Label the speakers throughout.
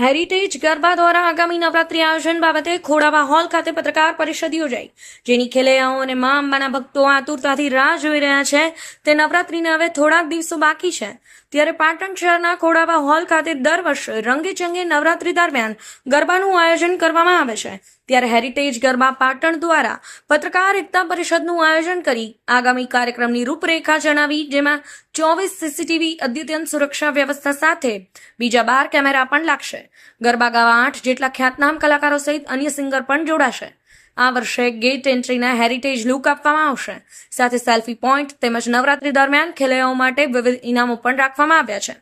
Speaker 1: Heritage garba દ્વારા આગામી નવરાત્રી આયોજન બાબતે ખોડાવા હોલ ખાતે પત્રકાર પરિષદ યોજાઈ. જેની ખેલૈયાઓ અને મા અંબાના ભક્તો આતુરતાથી રાહ જોઈ રહ્યા છે. તે નવરાત્રીને હવે થોડાક દિવસો બાકી છે. ત્યારે પાટણ શહેરના ખોડાવા હોલ ખાતે દર વર્ષે રંગે ચંગે નવરાત્રી દરમિયાન ગરબાનું આયોજન કરવામાં આવે છે. ત્યારે હેરિટેજ ગરબા પાટણ દ્વારા પત્રકાર એકતા પરિષદનું આયોજન કરી આગામી કાર્યક્રમની રૂપરેખા જણાવી, જેમાં ચોવીસ સીસીટીવી અદ્યતન સુરક્ષા વ્યવસ્થા સાથે બીજા બાર કેમેરા પણ લાગશે. ગરબા ગાવા આઠ જેટલા ખ્યાતનામ કલાકારો સહિત અન્ય સિંગર પણ જોડાશે. આ વર્ષે ગેટ એન્ટ્રીના હેરિટેજ લુક આપવામાં આવશે. સાથે સેલ્ફી પોઈન્ટ તેમજ નવરાત્રી દરમિયાન ખેલૈયાઓ માટે વિવિધ ઇનામો પણ રાખવામાં આવ્યા છે.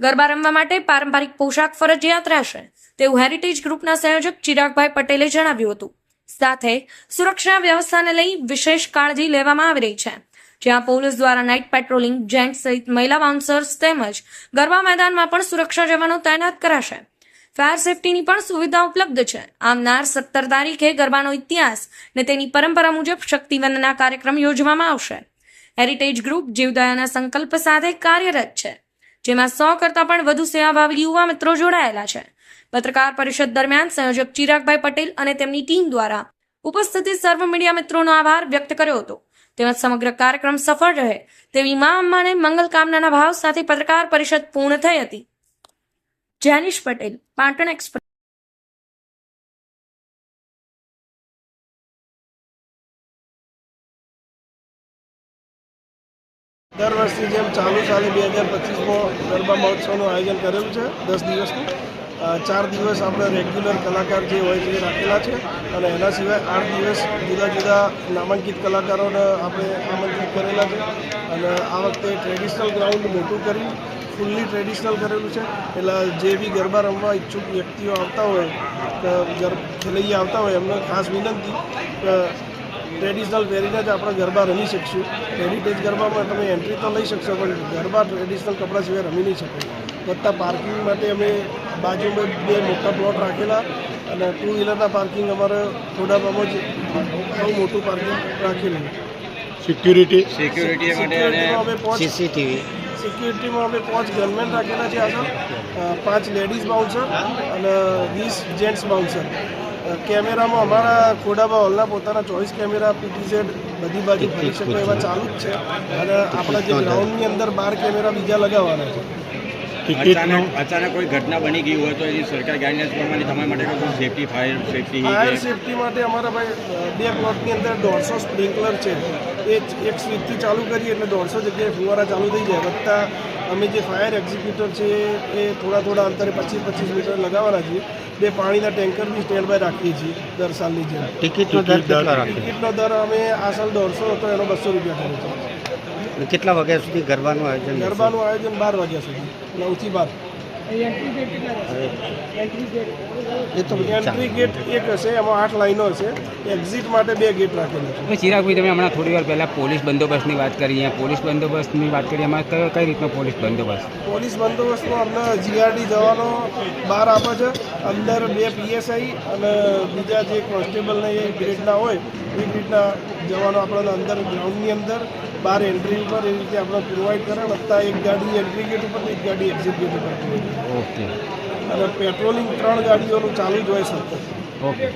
Speaker 1: ગરબા રમવા માટે પારંપરિક પોશાક ફરજિયાત રહેશે. તેવું હેરિટેજ ગ્રુપના સંયોજક ચિરાગભાઈ પટેલે જણાવ્યું હતું. સાથે સુરક્ષા વ્યવસ્થાને લઈ વિશેષ કાળજી લેવામાં આવી રહી છે. જ્યાં પોલીસ દ્વારા નાઇટ પેટ્રોલિંગ જેન્ટ્સ સહિત મહિલા બાઉન્સર્સ તેમજ ગરબા મેદાનમાં પણ સુરક્ષા જવાનો તૈનાત કરાશે. ફાયર સેફટીની પણ સુવિધા ઉપલબ્ધ છે. આવનાર સત્તર તારીખે ગરબાનો ઇતિહાસ ને તેની પરંપરા મુજબ શક્તિવંદના કાર્યક્રમ યોજવામાં આવશે. હેરિટેજ ગ્રુપ જીવદયાના સંકલ્પ સાથે કાર્યરત છે, જેમાં સો કરતાં પણ વધુ સેવાભાવી યુવા મિત્રો જોડાયેલા છે. પત્રકાર પરિષદ દરમિયાન સંયોજક ચિરાગભાઈ પટેલ અને તેમની ટીમ દ્વારા ઉપસ્થિત સર્વ મીડિયા મિત્રોનો આભાર વ્યક્ત કર્યો હતો. તેમજ સમગ્ર કાર્યક્રમ સફળ રહે તેવી મા અંબાને મંગલ કામનાના ભાવ સાથે પત્રકાર પરિષદ પૂર્ણ થઈ હતી. જેનિશ પટેલ, પાટણ એક્સપ્રેસ
Speaker 2: દર વર્ષની જેમ ચાલુ સાલે બે હજાર પચીસમાં ગરબા મહોત્સવનું આયોજન કરેલું છે દસ દિવસનું. ચાર દિવસ આપણે રેગ્યુલર કલાકાર જે હોય છે રાખેલા છે અને એના સિવાય આઠ દિવસ જુદા જુદા નામાંકિત કલાકારોને આપણે આમંત્રિત કરેલા છે. અને આ વખતે ટ્રેડિશનલ ગ્રાઉન્ડ મોટું કરી ફૂલ્લી ટ્રેડિશનલ કરેલું છે. એટલે જે બી ગરબા રમવા ઈચ્છુક વ્યક્તિઓ આવતા હોય ગર, ખેલૈયા આવતા હોય, એમને ખાસ વિનંતી ટ્રેડિશનલ પહેરીને જ આપણે ગરબા રમી શકશું. હેરિટેજ ગરબામાં તમે એન્ટ્રી તો લઈ શકશો, પણ ગરબા ટ્રેડિશનલ કપડાં સિવાય રમી નહીં શકો વત્તા પાર્કિંગ માટે અમે બાજુમાં બે મોટા પ્લોટ રાખેલા અને ટુ વ્હીલરના પાર્કિંગ અમારે થોડામાં જ બહુ મોટું પાર્કિંગ રાખેલું.
Speaker 3: સિક્યુરિટી
Speaker 4: સિક્યુરિટી માટે
Speaker 2: સિક્યુરિટીમાં અમે પાંચ
Speaker 3: સીસીટીવી
Speaker 2: સિક્યુરિટીમાં અમે પાંચ ગનમેન રાખેલા છે આગળ. પાંચ લેડીઝ બાઉન્સર અને વીસ જેન્ટ્સ બાઉન્સર કેમેરામાં અમારા ખોડાબા હોલના પોતાના ચોઈસ કેમેરા પીટીઝેડ બધી બાજુ ફરી શકે એવા ચાલુ જ છે. અને આપણા જે ગ્રાઉન્ડની અંદર બાર કેમેરા બીજા લગાવવાના છે.
Speaker 4: અચાનક અચાનક કોઈ ઘટના બની ગઈ હોય તો એની સરકાર ગાઈડલાઇન્સ પ્રમાણે તમારા માટે કોઈ safety fire safety
Speaker 2: fire safety માટે અમારા ભાઈ બે પ્લોટની અંદર દોઢસો સ્પ્રિંકલર છે. એ એક સ્વિચથી ચાલુ કરીએ એટલે દોઢસો જગ્યાએ ફુવારા ચાલુ થઈ જાય. વત્તા અમે જે ફાયર એક્ઝિક્યુટર છે એ થોડા થોડા અંતરે પચીસ પચીસ મીટર લગાવવાના છીએ. બે પાણીના ટેન્કર બી સ્ટેન્ડ બાય રાખીએ છીએ દર સાલની જેમ.
Speaker 3: ટિકિટનો દર કેટલો
Speaker 2: ટિકિટનો દર અમે આ સાલ દોઢસો હતો એનો બસો રૂપિયા કર્યો છે
Speaker 3: કેટલા વાગ્યા સુધી ગરબાનું આયોજન?
Speaker 2: ગરબાનું આયોજન બાર વાગ્યા સુધી. નવથી બાર.
Speaker 3: એ તો
Speaker 2: એન્ટ્રી ગેટ એક હશે એમાં આઠ લાઈનો હશે. એક્ઝિટ માટે બે ગેટ રાખેલા છે.
Speaker 5: ચિરાગભાઈ તમે હમણાં થોડી વાર પહેલાં પોલીસ બંદોબસ્તની વાત કરી. અહીંયા પોલીસ બંદોબસ્તની વાત કરી. એમાં કયો કઈ રીતનો પોલીસ બંદોબસ્ત?
Speaker 2: પોલીસ બંદોબસ્તમાં અમને જીઆરડી જવાનો બહાર આપે છે. અંદર બે પીએસઆઈ અને બીજા જે કોન્સ્ટેબલને એ ગ્રેડના હોય એ ગ્રેડના જવાનો આપણને અંદર ગ્રાઉન્ડની અંદર બહાર એન્ટ્રી ઉપર એ રીતે આપણે પ્રોવાઈડ કરે અત્યારે એક ગાડી એન્ટ્રી ગેટ ઉપર એક ગાડી એક્ઝિટ ગેટ ઉપર
Speaker 5: ઓકે
Speaker 2: અને પેટ્રોલિંગ ત્રણ ગાડીઓનું ચાલુ જ હોય સતત
Speaker 5: ઓકે